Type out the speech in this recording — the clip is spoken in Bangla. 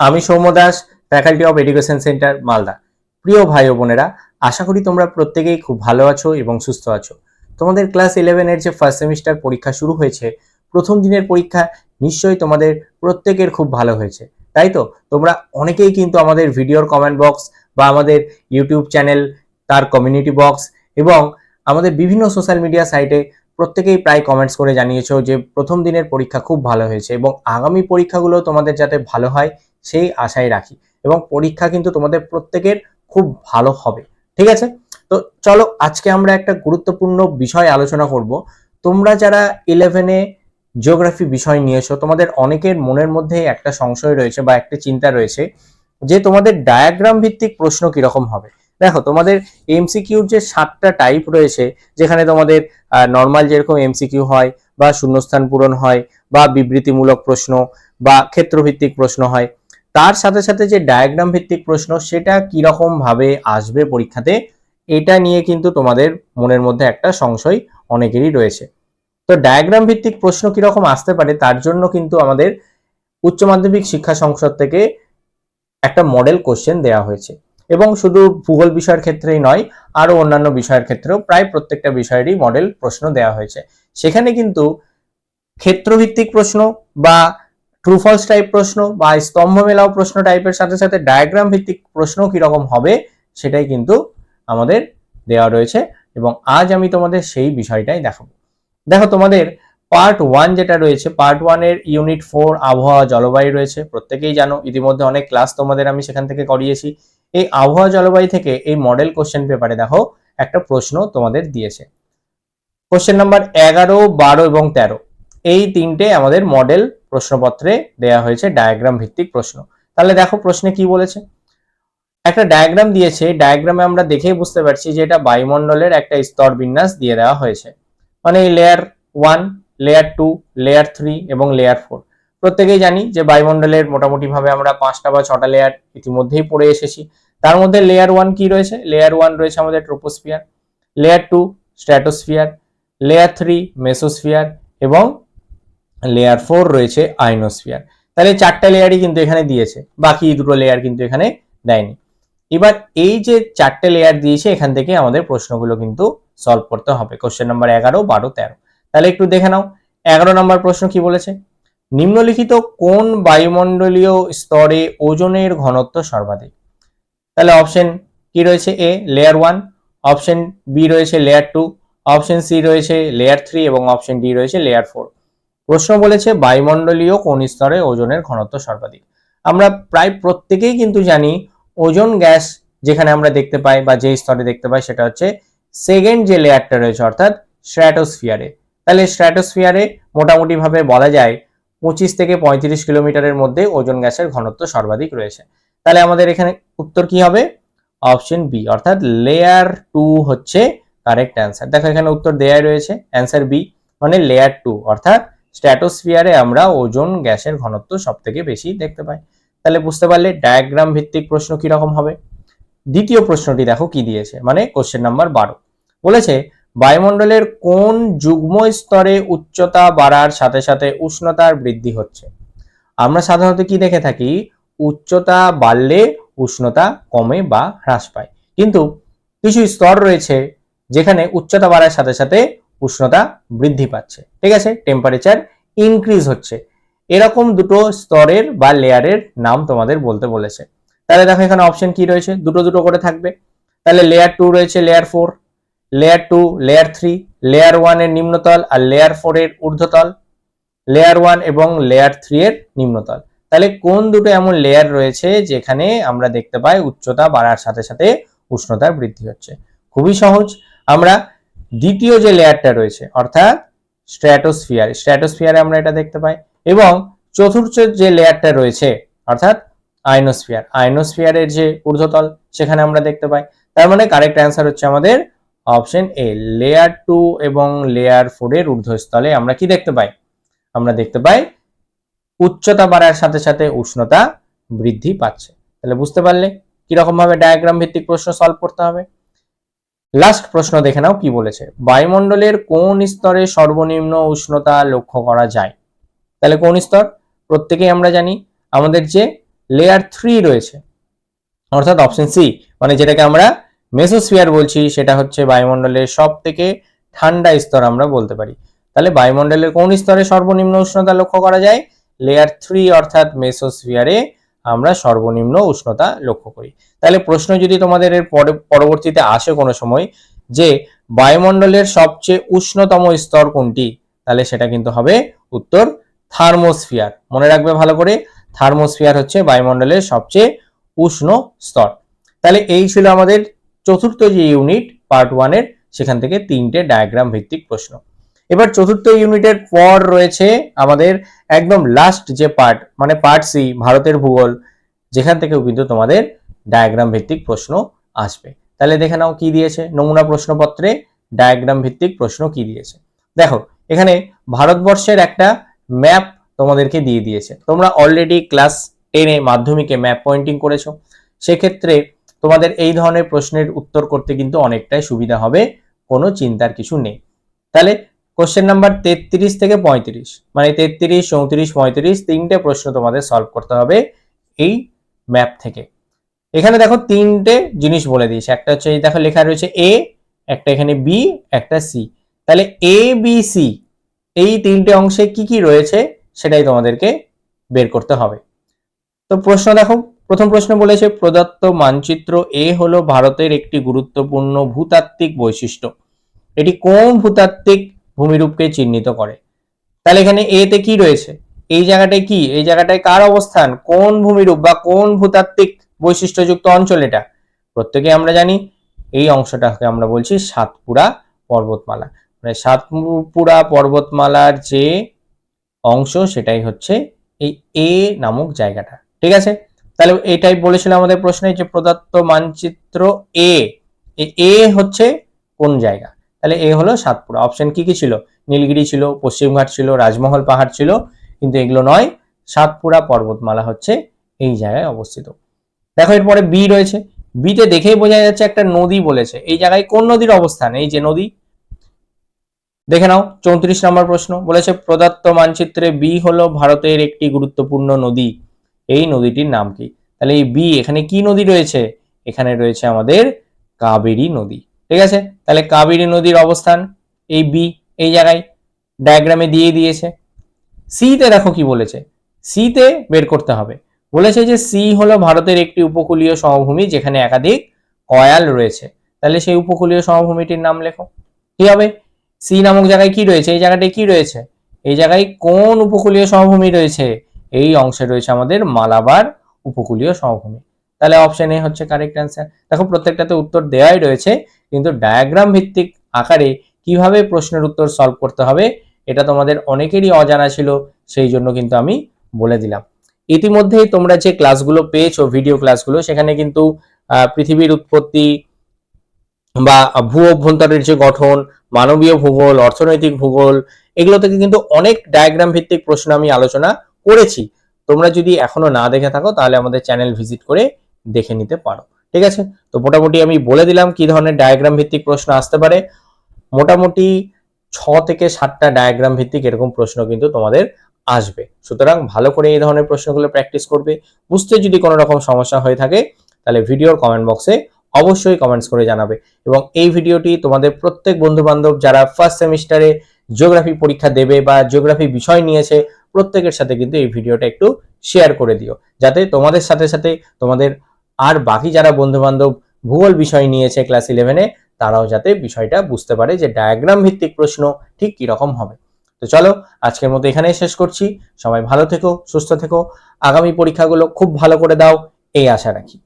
আমি Soumya Das faculty of education centre Malda. প্রিয় ভাই ও বোনেরা, আশা করি তোমরা প্রত্যেকেই খুব ভালো আছো এবং সুস্থ আছো। তোমাদের ক্লাস ইলেভেনের যে ফার্স্ট সেমিস্টার পরীক্ষা শুরু হয়েছে, প্রথম দিনের পরীক্ষা নিশ্চয়ই তোমাদের প্রত্যেকের খুব ভালো হয়েছে। তাই তো? তোমরা অনেকেই কিন্তু আমাদের ভিডিওর কমেন্ট বক্স বা আমাদের ইউটিউব চ্যানেল তার কমিউনিটি বক্স এবং আমাদের বিভিন্ন সোশ্যাল মিডিয়া সাইটে প্রত্যেকেই প্রায় কমেন্টস করে জানিয়েছো যে প্রথম দিনের পরীক্ষা খুব ভালো হয়েছে এবং আগামী পরীক্ষাগুলো তোমাদের যাতে ভালো হয় সেই আশাই রাখি। এবং পরীক্ষা কিন্তু তোমাদের প্রত্যেকের খুব ভালো হবে। ঠিক আছে? তো চলো আজকে আমরা একটা গুরুত্বপূর্ণ বিষয় আলোচনা করব। তোমরা যারা ইলেভেনে জিওগ্রাফি বিষয় নিয়েছো, তোমাদের অনেকের মনের মধ্যে একটা সংশয় রয়েছে বা একটা চিন্তা রয়েছে যে তোমাদের ডায়াগ্রাম ভিত্তিক প্রশ্ন কীরকম হবে। দেখো, তোমাদের এমসিকিউর যে সাতটা টাইপ রয়েছে, যেখানে তোমাদের নর্মাল যেরকম এমসিকিউ হয় বা শূন্যস্থান পূরণ হয় বা বিবৃতিমূলক প্রশ্ন বা ক্ষেত্রভিত্তিক প্রশ্ন হয় তার সাথে সাথে যে ডায়াগ্রাম ভিত্তিক প্রশ্ন, সেটা কীরকম ভাবে আসবে পরীক্ষাতে, এটা নিয়ে কিন্তু তোমাদের মনের মধ্যে একটা সংশয় অনেকেরই রয়েছে। তো ডায়াগ্রাম ভিত্তিক প্রশ্ন কীরকম আসতে পারে, তার জন্য কিন্তু আমাদের উচ্চ মাধ্যমিক শিক্ষা সংসদ থেকে একটা মডেল কোশ্চেন দেওয়া হয়েছে। এবং শুধু ভূগোল বিষয়ের ক্ষেত্রেই নয়, আরও অন্যান্য বিষয়ের ক্ষেত্রেও প্রায় প্রত্যেকটা বিষয়েরই মডেল প্রশ্ন দেওয়া হয়েছে। সেখানে কিন্তু ক্ষেত্রভিত্তিক প্রশ্ন বা ট্রু ফলস টাইপ প্রশ্ন বা স্তম্ভ মেলাও প্রশ্ন টাইপের সাথে সাথে ডায়াগ্রাম ভিত্তিক প্রশ্ন কীরকম হবে সেটাই কিন্তু আমাদের দেওয়া রয়েছে এবং আজ আমি তোমাদের সেই বিষয়টাই দেখাবো। দেখো তোমাদের পার্ট ওয়ান যেটা রয়েছে পার্ট ওয়ানের ইউনিট ফোর আবহাওয়া জলবায়ু রয়েছে, প্রত্যেকেই জানো, ইতিমধ্যে অনেক ক্লাস তোমাদের আমি সেখান থেকে করিয়েছি। এই আবহাওয়া জলবায়ু থেকে এই মডেল কোশ্চেন পেপারে দেখো, একটা প্রশ্ন তোমাদের দিয়েছে। কোশ্চেন নাম্বার এগারো, বারো এবং তেরো, এই তিনটে আমাদের মডেল প্রশ্নপত্রে দেয়া হয়েছে ডায়াগ্রাম ভিত্তিক প্রশ্ন। তাহলে দেখো প্রশ্নে কি বলেছে? একটা ডায়াগ্রাম দিয়েছে ডায়াগ্রামে আমরা দেখেই বুঝতে পারছি যে এটা বায়ুমণ্ডলের একটা স্তর বিন্যাস দিয়ে দেওয়া হয়েছে। মানে এই layer one layer two layer three এবং লেয়ার ফোর প্রত্যেকেই জানি যে বায়ুমণ্ডলের মোটামুটি ভাবে আমরা পাঁচটা বা ছটা লেয়ার ইতিমধ্যেই পড়ে এসেছি। তার মধ্যে লেয়ার ওয়ান কি রয়েছে? লেয়ার ওয়ান রয়েছে আমাদের troposphere layer two stratosphere layer three mesosphere এবং লেয়ার ফোর রয়েছে আইনোস্ফিয়ার তাহলে চারটা লেয়ারই কিন্তু এখানে দিয়েছে, বাকি দুটো লেয়ার কিন্তু এখানে দেয়নি। এবার এই যে চারটে লেয়ার দিয়েছে, এখান থেকে আমাদের প্রশ্নগুলো কিন্তু সলভ করতে হবে। কোশ্চেন নাম্বার এগারো, বারো, তেরো। তাহলে একটু দেখে নাও, এগারো নম্বর প্রশ্ন কি বলেছে? নিম্নলিখিত কোন বায়ুমণ্ডলীয় স্তরে ওজনের ঘনত্ব সর্বাধিক? তাহলে অপশন কি রয়েছে? A layer one option B রয়েছে লেয়ার টু অপশন সি রয়েছে লেয়ার থ্রি এবং অপশন ডি রয়েছে লেয়ার ফোর প্রশ্ন বলেছে বায়ুমণ্ডলীয় কোন স্তরে ওজনের ঘনত্ব সর্বাধিক? আমরা প্রায় প্রত্যেকেই কিন্তু জানি ওজন গ্যাস যেখানে আমরা দেখতে পাই বা যে স্তরে দেখতে পাই সেটা হচ্ছে সেকেন্ড যে লেয়ারটা রয়েছে, অর্থাৎ স্ট্র্যাটোস্ফিয়ারে। তাহলে স্ট্র্যাটোস্ফিয়ারে মোটামুটি ভাবে বলা যায় পঁচিশ থেকে পঁয়ত্রিশ কিলোমিটারের মধ্যে ওজন গ্যাসের ঘনত্ব সর্বাধিক রয়েছে। তাহলে আমাদের এখানে উত্তর কি হবে? অপশন বি, অর্থাৎ লেয়ার টু হচ্ছে কারেক্ট অ্যান্সার। দেখো এখানে উত্তর দেয়া রয়েছে, অ্যান্সার বি মানে লেয়ার টু, অর্থাৎ স্ট্র্যাটোস্ফিয়ারে আমরা ওজন গ্যাসের ঘনত্ব সব থেকে বেশি দেখতে পাই। তাহলে বুঝতে পারলে ডায়াগ্রাম ভিত্তিক প্রশ্ন কি রকম হবে? দ্বিতীয় প্রশ্নটি দেখো কি দিয়েছে মানে কোশ্চেন নাম্বার বারো। বলেছে, বায়ুমণ্ডলের কোন যুগ্ম স্তরে উচ্চতা বাড়ার সাথে সাথে উষ্ণতার বৃদ্ধি হচ্ছে? আমরা সাধারণত কি দেখে থাকি? উচ্চতা বাড়লে উষ্ণতা কমে বা হ্রাস পায়। কিন্তু কিছু স্তর রয়েছে যেখানে উচ্চতা বাড়ার সাথে সাথে উষ্ণতা বৃদ্ধি পাচ্ছে। ঠিক আছে? টেম্পারেচার ইনক্রিজ হচ্ছে। এরকম দুটো স্তরের বা লেয়ারের নাম তোমাদের বলতে বলেছে। তাহলে দেখো এখানে অপশন কি রয়েছে? দুটো দুটো করে থাকবে। তাহলে লেয়ার টু রয়েছে layer four layer two layer three layer ওয়ানের নিম্নতল আর লেয়ার ফোর এর ঊর্ধ্বতল লেয়ার ওয়ান এবং লেয়ার থ্রি এর নিম্নতল। তাহলে কোন দুটো এমন লেয়ার রয়েছে যেখানে আমরা দেখতে পাই উচ্চতা বাড়ার সাথে সাথে উষ্ণতার বৃদ্ধি হচ্ছে? খুবই সহজ। আমরা দ্বিতীয় যে লেয়ারটা রয়েছে, অর্থাৎ স্ট্র্যাটোস্ফিয়ার স্ট্র্যাটোস্ফিয়ারে আমরা এটা দেখতে পাই, এবং চতুর্থ যে লেয়ারটা রয়েছে, অর্থাৎ আইনোস্ফিয়ার আইনোস্ফিয়ারের যে ঊর্ধ্বতল, সেখানে আমরা দেখতে পাই। তার মানে কারেক্ট অ্যান্সার হচ্ছে আমাদের অপশন এ লেয়ার টু এবং লেয়ার ফোর এর ঊর্ধ্বস্থলে আমরা কি দেখতে পাই? আমরা দেখতে পাই উচ্চতা বাড়ার সাথে সাথে উষ্ণতা বৃদ্ধি পাচ্ছে। তাহলে বুঝতে পারলে কীরকম ভাবে ডায়াগ্রাম ভিত্তিক প্রশ্ন সলভ করতে হবে? লাস্ট প্রশ্ন দেখে নাও কি বলেছে। বায়ুমণ্ডলের কোন স্তরে সর্বনিম্ন উষ্ণতা লক্ষ্য করা যায়? তাহলে কোন স্তর? প্রত্যেকেই আমরা জানি, আমাদের যে লেয়ার থ্রি রয়েছে, অর্থাৎ অপশন সি মানে যেটাকে আমরা মেসোস্ফিয়ার বলছি, সেটা হচ্ছে বায়ুমণ্ডলের সব থেকে ঠান্ডা স্তর আমরা বলতে পারি। তাহলে বায়ুমণ্ডলের কোন স্তরে সর্বনিম্ন উষ্ণতা লক্ষ্য করা যায়? লেয়ার থ্রি অর্থাৎ মেসোস্ফিয়ারে আমরা সর্বনিম্ন উষ্ণতা লক্ষ্য করি। তাহলে প্রশ্ন যদি তোমাদের এর পরবর্তীতে আসে কোনো সময় যে বায়ুমণ্ডলের সবচেয়ে উষ্ণতম স্তর কোনটি, তাহলে সেটা কিন্তু হবে উত্তর থার্মোস্ফিয়ার। মনে রাখবে ভালো করে, থার্মোস্ফিয়ার হচ্ছে বায়ুমণ্ডলের সবচেয়ে উষ্ণ স্তর। তাহলে এই ছিল আমাদের চতুর্থ যে ইউনিট পার্ট ওয়ানের সেখান থেকে তিনটে ডায়াগ্রাম ভিত্তিক প্রশ্ন। এবার চতুর্থ ইউনিটের পর রয়েছে আমাদের একদম লাস্ট যে পার্ট মানে পার্ট সি ভারতের ভূগোল, যেখান থেকেও কিন্তু তোমাদের ডায়াগ্রাম ভিত্তিক প্রশ্ন আসবে। তাহলে দেখে নাও কি দিয়েছে, নমুনা প্রশ্নপত্রে ডায়াগ্রাম ভিত্তিক প্রশ্ন কি দিয়েছে। দেখো, এখানে ভারতবর্ষের একটা ম্যাপ তোমাদেরকে দিয়ে দিয়েছে। তোমরা অলরেডি ক্লাস টেনে মাধ্যমিকে ম্যাপ পয়েন্টিং করেছ। সেক্ষেত্রে তোমাদের এই ধরনের প্রশ্নের উত্তর করতে কিন্তু অনেকটাই সুবিধা হবে, কোনো চিন্তার কিছু নেই। তাহলে কোশ্চেন নাম্বার তেত্রিশ থেকে পঁয়ত্রিশ। মানে তেত্রিশ, চৌত্রিশ, পঁয়ত্রিশ তিনটে প্রশ্ন তোমাদের সলভ করতে হবে এই ম্যাপ থেকে। এখানে দেখো তিনটে জিনিস বলে দিয়েছে। একটা হচ্ছে দেখো লেখা রয়েছে এ একটা এখানে বি একটা সি তাহলে এ বি সি এই তিনটে অংশে কি কি রয়েছে সেটাই তোমাদেরকে বের করতে হবে। তো প্রশ্ন দেখো, প্রথম প্রশ্ন বলেছে প্রদত্ত মানচিত্র এ হলো ভারতের একটি গুরুত্বপূর্ণ ভূতাত্ত্বিক বৈশিষ্ট্য। এটি কোন ভূতাত্ত্বিক ভূমিরূপকে চিহ্নিত করে। তাহলে এখানে এ তে কি রয়েছে? এই জায়গাটায় কি? এই জায়গাটায় কার অবস্থান? কোন ভূমিরূপ বা কোন ভূতাত্ত্বিক বৈশিষ্ট্যযুক্ত অঞ্চল এটা? প্রত্যেকে আমরা জানি, এই অংশটাকে আমরা বলছি সাতপুরা পর্বতমালা। মানে সাতপুরা পর্বতমালার যে অংশ, সেটাই হচ্ছে এই এ নামক জায়গাটা। ঠিক আছে? তাহলে এটাই বলেছিল আমাদের প্রশ্নে যে প্রদত্ত মানচিত্র এ এ হচ্ছে কোন জায়গা? তাহলে এ হলো সাতপুরা। অপশন কি কি ছিল? নীলগিরি ছিল, পশ্চিমঘাট ছিল, রাজমহল পাহাড় ছিল, কিন্তু এগুলো নয়। সাতপুরা পর্বতমালা হচ্ছে এই জায়গায় অবস্থিত। দেখো এরপরে বি রয়েছে। বিতে দেখেই বোঝা যাচ্ছে একটা নদী বলেছে। এই জায়গায় কোন নদীর অবস্থান? এই যে নদী। দেখে নাও, চৌত্রিশ নম্বর প্রশ্ন বলেছে, প্রদত্ত মানচিত্রে বি হলো ভারতের একটি গুরুত্বপূর্ণ নদী। এই নদীটির নাম কি? তাহলে এই বি এখানে কি নদী রয়েছে? এখানে রয়েছে আমাদের কাবেরী নদী। ঠিক আছে? তাহলে কাবেরী নদীর অবস্থান, এই বি এই জায়গায় ডায়াগ্রামে দিয়ে দিয়েছে। সিতে দেখো কি বলেছে। সিতে বের করতে হবে। বলেছে যে সি হলো ভারতের একটি উপকূলীয় সমভূমি যেখানে একাধিক কয়াল রয়েছে। তাহলে সেই উপকূলীয় সমভূমিটির নাম লেখো। কি হবে? সি নামক জায়গায় কি রয়েছে? এই জায়গাটায় কি রয়েছে? এই জায়গায় কোন উপকূলীয় সমভূমি রয়েছে? এই অংশে রয়েছে আমাদের মালাবার উপকূলীয় সমভূমি। তাহলে অপশন এ হচ্ছে কারেক্ট অ্যান্সার দেখো, প্রত্যেকটাতে উত্তর দেওয়াই রয়েছে, কিন্তু ডায়াগ্রাম ভিত্তিক আকারে কীভাবে প্রশ্নের উত্তর সলভ করতে হবে, এটা তোমাদের অনেকেরই অজানা ছিল, সেই জন্য কিন্তু আমি বলে দিলাম। ইতিমধ্যেই তোমরা যে ক্লাসগুলো পেয়েছ ভিডিও ক্লাসগুলো সেখানে কিন্তু পৃথিবীর উৎপত্তি বা ভূ অভ্যন্তরের যে গঠন, মানবীয় ভূগোল, অর্থনৈতিক ভূগোল, এগুলো থেকে কিন্তু অনেক ডায়াগ্রাম ভিত্তিক প্রশ্ন আমি আলোচনা করেছি। তোমরা যদি এখনও না দেখে থাকো, তাহলে আমাদের চ্যানেল ভিজিট করে দেখে নিতে পারো। ঠিক আছে? তো মোটামুটি আমি বলে দিলাম কি ধরনের ডায়াগ্রাম ভিত্তিক প্রশ্ন আসতে পারে। মোটামুটি ছ থেকে সাতটা ডায়াগ্রাম ভিত্তিক এরকম প্রশ্ন কিন্তু তোমাদের আসবে। সুতরাং ভালো করে এই ধরনের প্রশ্নগুলো প্র্যাকটিস করবে। বুঝতে যদি কোনো রকম সমস্যা হয়ে থাকে, তাহলে ভিডিওর কমেন্ট বক্সে অবশ্যই কমেন্টস করে জানাবে। এবং এই ভিডিওটি তোমাদের প্রত্যেক বন্ধু বান্ধব যারা ফার্স্ট সেমিস্টারে জিওগ্রাফি পরীক্ষা দেবে বা জিওগ্রাফি বিষয় নিয়েছে, প্রত্যেকের সাথে কিন্তু এই ভিডিওটা একটু শেয়ার করে দিও। যাতে তোমাদের সাথে সাথে তোমাদের আর বাকি যারা বন্ধুবান্ধব ভূগোল বিষয় নিয়েছে ক্লাস ইলেভেনে তারাও যাতে বিষয়টা বুঝতে পারে যে ডায়াগ্রাম ভিত্তিক প্রশ্ন ঠিক কীরকম হবে। তো চলো, আজকের মতো এখানেই শেষ করছি। সবাই ভালো থেকো, সুস্থ থেকো। আগামী পরীক্ষাগুলো খুব ভালো করে দাও, এই আশা রাখি।